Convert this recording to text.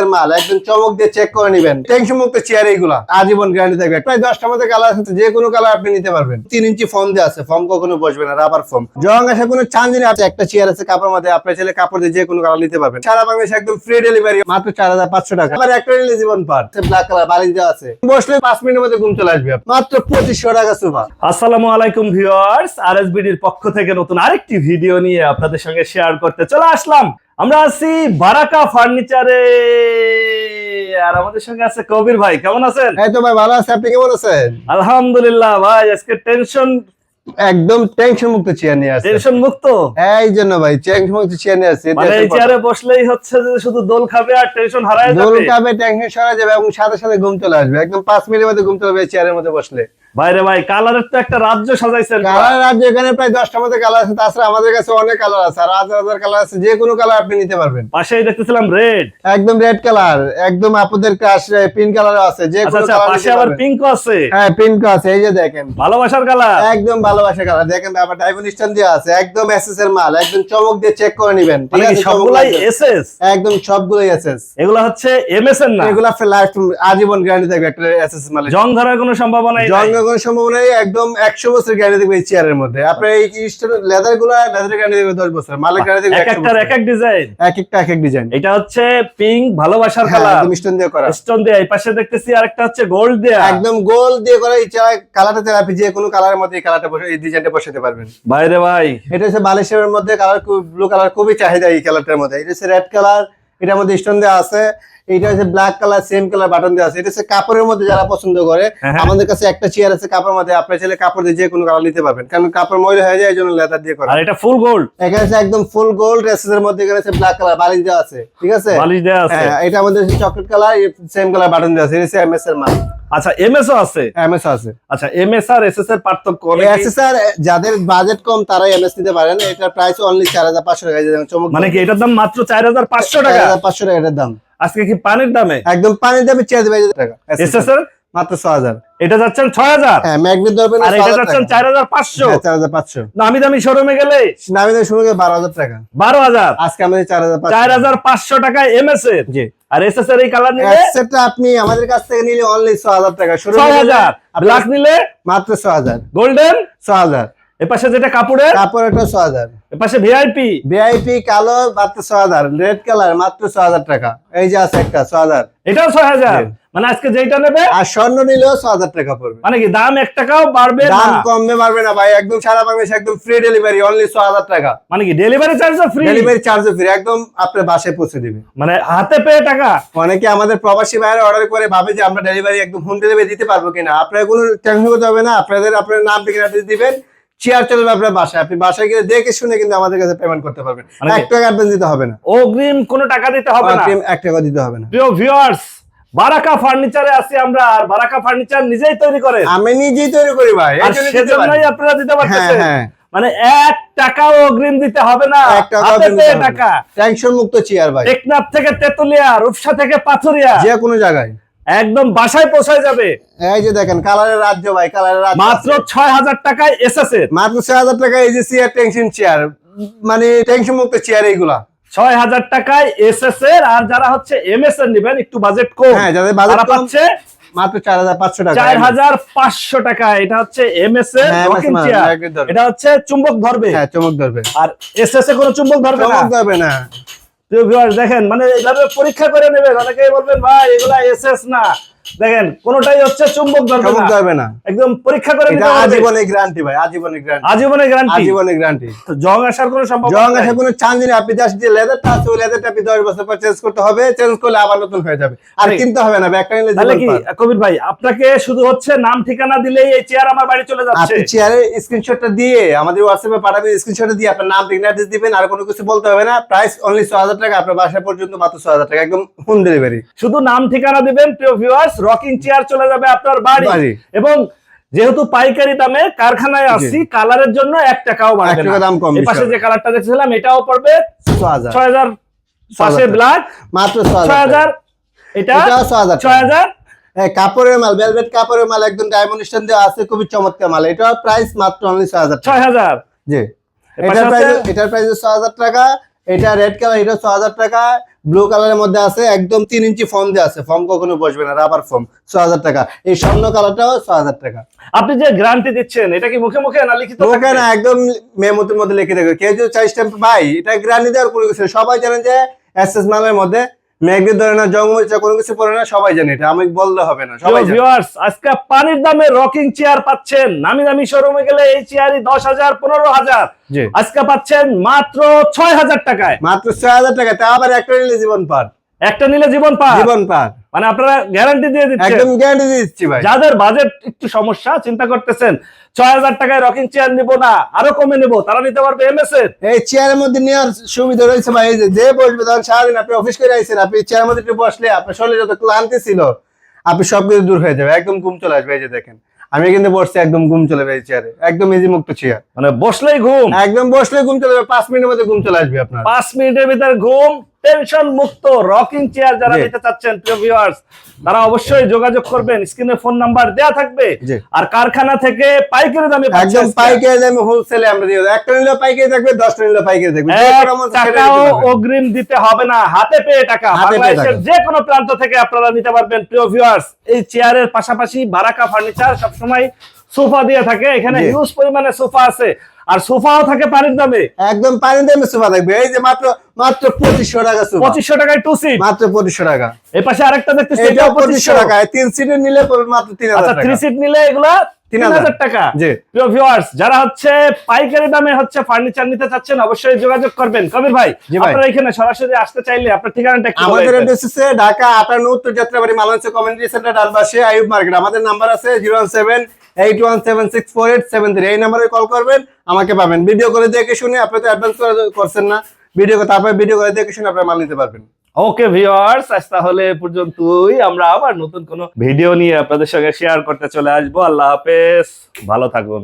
এর মাল, একদম চমক দিয়ে চেক করে নেবেন। টেনশন মুক্ত চেয়ার এইগুলা, আজীবন গ্যারান্টি থাকবে। প্রায় দশটার মধ্যে কালার আছে, যে কোনো কালার আপনি নিতে পারবেন। তিন ইঞ্চি ফর্ম দিয়ে আছে ফর্ম কখনো বসবে না রাবার ফর্ম জং আসা কোনো চান্স নেই আছে, একটা চেয়ার আছে কাপড় মধ্যে, আপনার ছেলে কাপড় দিয়ে যে কোনো কালার নিতে পারবেন। সারা বাংলাদেশ একদম ফ্রি ডেলিভারি মাত্র চার হাজার পাঁচশো টাকা। আবার একটা নিলে জীবন পার। ব্ল্যাক কালার বালিশ দেওয়া আছে। বসলে পাঁচ মিনিটের মধ্যে ঘুম চলে আসবে। মাত্র পঁচিশশো টাকা সুপা আসসালামু আলাইকুম ভিউয়ার্স আরএসবিডির পক্ষ থেকে নতুন আরেকটি ভিডিও নিয়ে আপনাদের সঙ্গে শেয়ার করতে চলে আসলাম। আমরা আছি বারাকা ফার্নিচারে। আর আমাদের সঙ্গে আছে কবির ভাই কেমন আছেন? এই তো ভাই ভালো আছে। আপনি কেমন আছেন? আলহামদুলিল্লাহ ভাই আজকে টেনশন একদম টেনশন মুক্ত চেয়ার নিয়ে আসছে। টেনশন মুক্ত? এই জন্য ভাই টেনশন মুক্ত চেয়ার নিয়ে আসছে মানে চেয়ারে বসলেই হচ্ছে যে শুধু দোল খাবে আর টেনশন হারায় যাবে? দোল কাবে টেনশন সরা যাবে এবং সাথে সাথে ঘুম চলে আসবে। একদম পাঁচ মিনিটের মধ্যে ঘুম চলে আসবে চেয়ারের মধ্যে বসলে। ভাইরে ভাই কালারের তো একটা রাজ্য সাজাইছেন কালার রাজ্য এখানে প্রায় দশটার মধ্যে কালার আছে তাছাড়া আমাদের কাছে অনেক কালার আছে আর হাজার হাজার কালার আছে যে কোনো কালার আপনি নিতে পারবেন। পাশেই দেখতেছিলাম রেড একদম রেড কালার একদম আপনাদের কাশ পিঙ্ক কালার আছে যে আচ্ছা কোনো আচ্ছা কালার পাশে আবার পিঙ্ক আছে। হ্যাঁ পিঙ্ক আছে এই যে দেখেন। ভালোবাসার কালার একদম ভালোবাসা কালার। দেখেন আবার ডায়মন্ড স্টোন দেওয়া আছে একদম এসএস এর মাল একদম চমক দিয়ে চেক করে নেবেন ঠিক মানে আছে? সবগুলাই এসএস একদম সবগুলোই এসএস এগুলো হচ্ছে এমএস এর না? এগুলা লাইফ আজীবন গ্যারান্টি থাকবে একটা এসএস মালের। জং ধরার কোনো সম্ভাবনা নাই? জঙ্গ কোনো সম্ভাবনা নেই একদম একশো বছর গ্যারান্টি এই চেয়ারের মধ্যে। আপনার এই লেদারগুলা লেদার গ্যারান্টি দেখবে দশ বছর মালের গ্যারান্টি দেখবে এক এক এক ডিজাইন এক একটা এক এক ডিজাইন এটা হচ্ছে পিঙ্ক ভালোবাসার হ্যাঁ কালার একদম স্টোন দিয়ে করা। স্টোন দেয়া এই পাশে দেখতেছি আরেকটা হচ্ছে গোল্ড দেয়া। একদম গোল দিয়ে করা এই কালারটা চাই আপনি যে কোনো কালারের মধ্যে এই কালারটা বসে এই ডিজাইনটা বসাতে পারবেন। বাইরে ভাই। এটা হচ্ছে বালিশের মধ্যে কালার ব্লু কালার খুবই চাহিদা এই কালারটার মধ্যে। এটা হচ্ছে রেড কালার এটার মধ্যে স্টোন দেওয়া আছে। এটা হচ্ছে black colour same colour button দেওয়া আছে। এটা হচ্ছে কাপড়ের মধ্যে যারা পছন্দ করে হ্যাঁ, হ্যাঁ। আমাদের কাছে একটা চেয়ার আছে কাপড়ের মধ্যে। আপনার ছেলে কাপড় দিয়ে যে কোনো কালার নিতে পারবেন। কারণ কাপড় ময়লা হয়ে যায় এই জন্য লেদার দিয়ে করা। আর এটা ফুল গোল্ড এখানে আছে একদম ফুল গোল্ড এর মধ্যে এখানে আছে ব্ল্যাক কালার বালিশ দেওয়া আছে। ঠিক আছে? বালিশ দেয়া আছে। হ্যাঁ এটা আমাদের chocolate colour same colour button দেওয়া আছে। এটা হচ্ছে এমএস এর মাল। আচ্ছা এমএস ও আছে? এমএস আছে। আচ্ছা এমএস আর এসএস এর পার্থক্য অ্যাক্সেসর যাদের বাজেট কম তারাই এমএস নিতে পারেন। এটার প্রাইস অনলি চার হাজার পাঁচশো টাকা। চমক মানে কি এটার দাম মাত্র চার হাজার পাঁচশো টাকা? পাঁচশো টাকা এটার দাম। আজকে কি পানির দামে? একদম পানির দামে দেবে টাকা। এর মাত্র ছ হাজার। এটা যাচ্ছেন ছয় হাজার? হ্যাঁ ম্যাগনেট ধরবেন আর এটা যাচ্ছেন চার হাজার পাঁচশো। চার হাজার পাঁচশো। নামি দামি শোরুমে গেলে? নামি দামি শুরু করে বারো হাজার টাকা। বারো হাজার? আজকে আমাদের চার হাজার চার হাজার পাঁচশো টাকায় এমএস এর? জি। আর এসএস এর এই কালার নিলে? সেটটা আপনি আমাদের কাছ থেকে নিলে অনলি ছ হাজার টাকা। ছয় হাজার। ব্ল্যাক নিলে? মাত্র ছ হাজার। গোল্ডেন ছ হাজার। এপাশে যেটা কাপড়ের? কাপড় একটা ছ হাজার। এপাশে ভিআইপি ভিআইপি কালো মাত্র ছ হাজার। রেড কালার মাত্র ছ হাজার টাকা। এই যে আছে একটা ছ হাজার। এটাও ছয় হাজার? মানে আজকে যেটা নেবে? আর স্বর্ণ নিলেও ছ হাজার টাকা পড়বে। মানে কি দাম এক টাকাও বাড়বে দাম কমবে পারবে না ভাই। একদম সারা বাংলাদেশ একদম ফ্রি ডেলিভারি অনলি ছ হাজার টাকা। মানে কি ডেলিভারি চার্জও ফ্রি ডেলিভারি চার্জ ফ্রি একদম আপনার বাসায় পৌঁছে দিবে। মানে হাতে পেয়ে টাকা? অনেকে আমাদের প্রবাসী বাইরে অর্ডার করে ভাবে যে আমরা ডেলিভারি একদম হোম ডেলিভারি দিতে পারব কিনা। আপনার কোনো টেনশন করতে হবে না। আপনাদের আপনার নাম ঠিকানা দিবেন। চেয়ার চলবে আপনার বাসায়। আপনি বাসায় গিয়ে দেখে শুনে কিন্তু আমাদের কাছে পেমেন্ট করতে পারবেন। মানে এক টাকা অ্যাডভান্স দিতে হবে না। অগ্রিম কোনো টাকা দিতে হবে না। অগ্রিম এক টাকা দিতে হবে না। প্রিয় ভিউয়ার্স বারাকা ফার্নিচারে আছি আমরা আর বারাকা ফার্নিচার নিজেই তৈরি করে আমি নিজেই তৈরি করি ভাই সেজন্যই। আপনারা দিতে হ্যাঁ পারতেছেন। হ্যাঁ। মানে এক টাকাও অগ্রিম দিতে হবে না। টাকা। টেনশন মুক্ত চেয়ার ভাই। টেকনাফ থেকে তেতুলিয়া রূপসা থেকে পাথুরিয়া। যে কোনো জায়গায়। একদম বাসায় পৌঁছায় যাবে। এই যে দেখেন কালারের রাজ্য ভাই কালারের রাজ্য। মাত্র ছয় হাজার টাকায় এর। মাত্র ছয় হাজার টাকা এই যে চেয়ার টেনশন চেয়ার মানে টেনশন মুক্ত চেয়ার এইগুলা। ছয় হাজার টাকায় এসএস এর আর যারা হচ্ছে এমএস এর নিবেন একটু বাজেট কম। হ্যাঁ যাদের পাচ্ছে মাত্র চার হাজার পাঁচশো টাকা। চার হাজার পাঁচশো টাকা। এটা হচ্ছে এমএস এর হ্যাঁ, এটা হচ্ছে চুম্বক ধরবে। হ্যাঁ ধরবে। আর এসএস এ কোনো চুম্বক ধরবে না? ধরবে না। প্রিয় ভিউয়ার্স দেখেন মানে পরীক্ষা করে নেবেন। অনেকেই বলবেন ভাই এগুলা এসএস না। দেখেন কোনটাই হচ্ছে চুম্বক ধরবে না। ধরবে না। একদম পরীক্ষা করে এটা নিতে হবে। আজীবনের গ্যারান্টি ভাই আজীবনের গ্যারান্টি আজীবনের গ্যারান্টি আজীবনের গ্যারান্টি জং আসার কোনো সম্ভাবনা জং নাই। আসে কোনো চান্স নেই। আপনি জাস্ট যে লেদারটা আছে ওই লেদারটা আপনি দশ বছর পর চেঞ্জ করতে হবে চেঞ্জ করলে আবার নতুন হয়ে যাবে। আর কিনতে হবে না ব্যাকটা নিলে তাহলে কি কবির ভাই আপনাকে শুধু হচ্ছে নাম ঠিকানা দিলেই এই চেয়ার আমার বাড়ি চলে যাচ্ছে? আপনি চেয়ারের স্ক্রিনশটটা দিয়ে আমাদের হোয়াটসঅ্যাপে পাঠাবেন স্ক্রিনশটটা দিয়ে আপনার নাম ঠিকানা অ্যাড্রেস দিবেন আর কোনো কিছু বলতে হবে না। প্রাইস অনলি ছ হাজার টাকা আপনার বাসা পর্যন্ত মাত্র ছ হাজার টাকা একদম হোম ডেলিভারি শুধু নাম ঠিকানা দিবেন প্রিয় ভিউয়ার্স রকিং চেয়ার চলে যাবে আপনার বাড়ি। এবং যেহেতু পাইকারি দামে কারখানায় আসছি কালারের জন্য এক টাকাও বাড়বে না। দাম কম পাশে যে কালারটা দেখছিলাম এটাও পড়বে ছয় হাজার। পাশে ব্ল্যাক মাত্র এটা কাপড়ের মাল ভেলভেট কাপড়ের মাল একদম ডায়মন্ড স্টোন দেওয়া আছে খুবই চমৎকার মাল। প্রাইস মাত্র অনলি জি। এটার প্রাইস এটার প্রাইস ছ হাজার টাকা। এটা রেড কালার এটা ছ হাজার টাকা। ব্লু কালারের মধ্যে আছে একদম তিন ইঞ্চি ফর্ম দিয়ে আছে। ফর্ম কখনো বসবে না রাবার ফর্ম ছ হাজার টাকা। এই স্বর্ণ কালারটাও ছ হাজার টাকা। আপনি যে গ্রান্টি দিচ্ছেন এটা কি মুখে মুখে না লিখিত মুখে না একদম মেমতির মধ্যে লিখে দেবে কেউ যদি চাই স্ট্যাম্প ভাই এটা গ্রান্টি দেওয়ার কোনো কিছু সবাই জানেন যে এস এস মালের মধ্যে মেঘের ধরে না জঙ্গল কোনো কিছু পরে না সবাই জানে এটা। আমি বললে হবে না সবাই ভিউয়ার্স আজকে পানির দামে রকিং চেয়ার পাচ্ছেন। নামি দামি শোরুমে গেলে এই চেয়ারই দশ হাজার পনেরো হাজার। জি। আজকে পাচ্ছেন মাত্র ছয় হাজার টাকায়। মাত্র ছয় হাজার টাকায় তা আবার একটা নিলে জীবন পার। একটা নিলে জীবন পার। জীবন পার। মানে আপনারা গ্যারান্টি দিয়ে দিচ্ছেন একদম গ্যারান্টি দিয়ে দিচ্ছি ভাই। যাদের বাজেট একটু সমস্যা চিন্তা করতেছেন ছয় হাজার টাকায় রকিং চেয়ার নিবো না আরও কমে নিবো তারা নিতে পারবে এমএস এর? এই চেয়ারের মধ্যে নেওয়ার সুবিধা রয়েছে ভাই যে যে বসবে তখন সারাদিন আপনি অফিস করে আইসেন আপনি চেয়ারের মধ্যে একটু বসলে আপনার শরীরে যত ক্লান্তি ছিল আপনি সবকিছু দূর হয়ে যাবে একদম ঘুম চলে আসবে এই যে দেখেন। আমি কিন্তু বসছি একদম ঘুম চলে যাবে এই চেয়ারে একদম ইজি মুক্ত চেয়ার মানে বসলেই ঘুম? একদম বসলেই ঘুম চলে যাবে পাঁচ মিনিটের মধ্যে ঘুম চলে আসবে আপনার। পাঁচ মিনিটের ভিতরে ঘুম টেনশন মুক্ত রকিং চেয়ার যারা নিতে চাচ্ছেন প্রিয় ভিউয়ার্স তারা অবশ্যই যোগাযোগ করবেন। স্ক্রিনে ফোন নাম্বার দেয়া থাকবে। আর কারখানা থেকে পাইকারি দামে একদম পাইকারি দামে হোলসেলে আমরা দিয়ে দেবো। একটা নিলে পাইকারি থাকবে নিলে পাইকারি থাকবে। টাকাও অগ্রিম দিতে হবে না। হাতে পেয়ে টাকা। বাংলাদেশের যে কোনো প্রান্ত থেকে আপনারা নিতে পারবেন প্রিয় ভিউয়ার্স এই চেয়ারের পাশাপাশি বারাকা ফার্নিচার সবসময় সোফা দিয়ে থাকে এখানে হিউজ পরিমাণে সোফা আছে। আর সোফাও থাকে পানির দামে। একদম পানি দামে সোফা থাকবে। এই যে মাত্র মাত্র পঁচিশশো টাকা পঁচিশশো টাকায় টু সিট মাত্র পঁচিশশো টাকা। এই পাশে আরেকটা দেখতেছি এটাও পঁচিশশো টাকা তিন সিটের নিলে মাত্র তিন আচ্ছা হাজার থ্রি সিট নিলে এগুলা তিন হাজার। টাকা। প্রিয় ভিউয়ার্স যারা হচ্ছে পাইকারি দামে হচ্ছে ফার্নিচার নিতে চাচ্ছেন অবশ্যই যোগাযোগ করবেন। কবির ভাই জি আপনারা এখানে সরাসরি আসতে চাইলে আপনার ঠিকানাটা একটু বলে আমাদের দিবেন। অ্যাড্রেস হচ্ছে ঢাকা আটান্ন উত্তর যাত্রাবাড়ি মালঞ্চ কমিউনিটি সেন্টার ডানপাশে আইব মার্কেট। আমাদের নাম্বার আছে জিরো সেভেন আমাকে পাবেন। ভিডিও করে দেখে শুনে আপনি তো অ্যাডভান্স করছেন না। ভিডিও তারপরে ভিডিও করে দেখে শুনে আপনার মাল নিতে পারবেন। ওকে ভিউয়ার্স আজ তাহলে পর্যন্তই। আমরা আবার নতুন কোনো ভিডিও নিয়ে আপনাদের সঙ্গে শেয়ার করতে চলে আসব। আল্লাহ হাফেজ। ভালো থাকুন।